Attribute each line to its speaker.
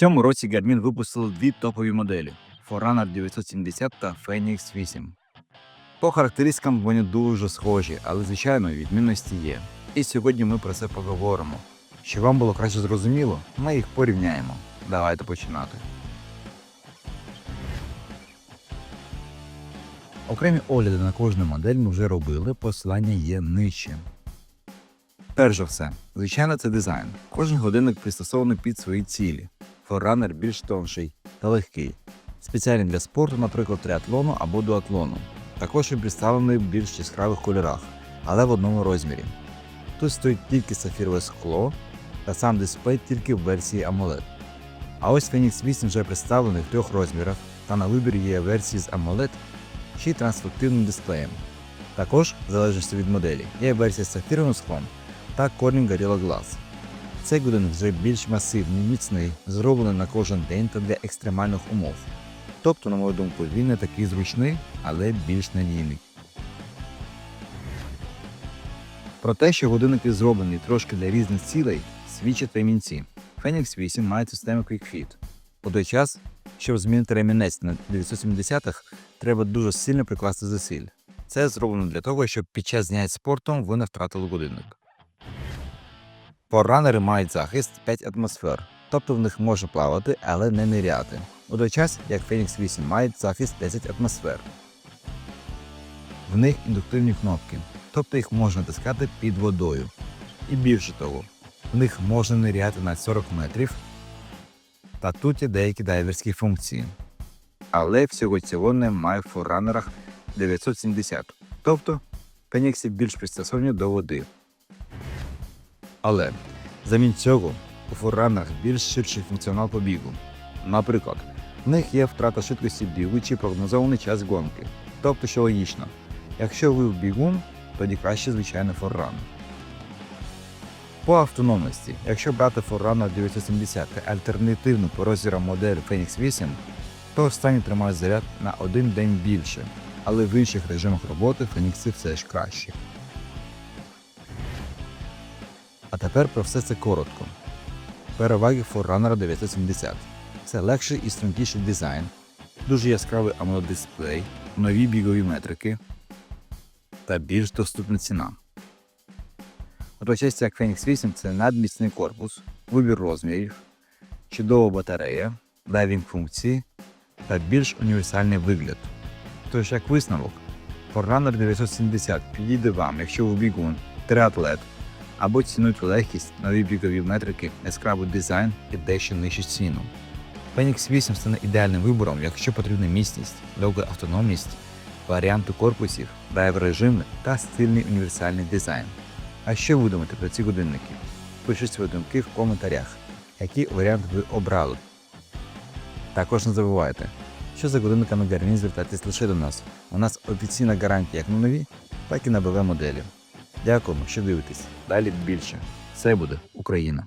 Speaker 1: цьому році Garmin випустили дві топові моделі Forerunner 970 та Phoenix 8. По характеристикам вони дуже схожі, але звичайно відмінності є. І сьогодні ми про це поговоримо. Щоб вам було краще зрозуміло, ми їх порівняємо. Давайте починати. Окремі огляди на кожну модель ми вже робили, посилання є нижче. Перш за все, звичайно, це дизайн. Кожен годинник пристосований під свої цілі. Forerunner більш тонший та легкий, спеціальний для спорту, наприклад, триатлону або дуатлону. Також він представлений в більш яскравих кольорах, але в одному розмірі. Тут стоїть тільки сафірове скло та сам дисплей тільки в версії AMOLED. А ось Phoenix 8 вже представлений в трьох розмірах, та на вибір є версії з AMOLED чи трансфективним дисплеєм. Також, в залежності від моделі, є версія з сафіровим склом та Corning Gorilla Glass. Цей годинник вже більш масивний, міцний, зроблений на кожен день та для екстремальних умов. Тобто, на мою думку, він не такий зручний, але більш надійний. Про те, що годинники зроблені трошки для різних цілей, свідчать ремінці. Phoenix 8 має систему Quick Fit. У той час, щоб змінити ремінець на 970-х, треба дуже сильно прикласти зусиль. Це зроблено для того, щоб під час занять спортом ви не втратили годинник. Форранери мають захист 5 атмосфер, тобто в них можна плавати, але не ниряти. У той час, як Phoenix 8 мають захист 10 атмосфер. В них індуктивні кнопки, тобто їх можна тискати під водою. І більше того, в них можна ниряти на 40 метрів, та тут є деякі дайверські функції. Але всього цього немає в форранерах 970, тобто Phoenix більш пристосовані до води. Але замін цього у форранах більш ширший функціонал побігу. Наприклад, в них є втрата швидкості бігу чи прогнозований час гонки. Тобто, що логічно, якщо ви в бігун, тоді краще звичайний форран. По автономності, якщо брати Forerunner 970 та альтернативну по розмірам модель Phoenix 8, то останні тримають заряд на один день більше, але в інших режимах роботи Phoenix все ж краще. А тепер про все це коротко. Переваги Forerunner 970. Це легший і стрункіший дизайн, дуже яскравий AMOLED дисплей, нові бігові метрики та більш доступна ціна. Водночас, як Phoenix 8 це надміцний корпус, вибір розмірів, чудова батарея, дайвінг функції та більш універсальний вигляд. Тож, як висновок, Forerunner 970 підійде вам, якщо ви бігун, триатлет або цінуєте легкість, нові бігові метрики, яскравий дизайн і дещо нижчу ціну. Phoenix 8 стане ідеальним вибором, якщо потрібна міцність, довга автономність, варіанти корпусів, дайв режими та стильний універсальний дизайн. А що ви думаєте про ці годинники? Пишіть свої думки в коментарях, який варіант ви обрали. Також не забувайте, що за годинниками Garmin звертайтесь лише до нас. У нас офіційна гарантія як на нові, так і на БВ моделі. Дякуємо, що дивитесь. Далі більше. Все буде Україна!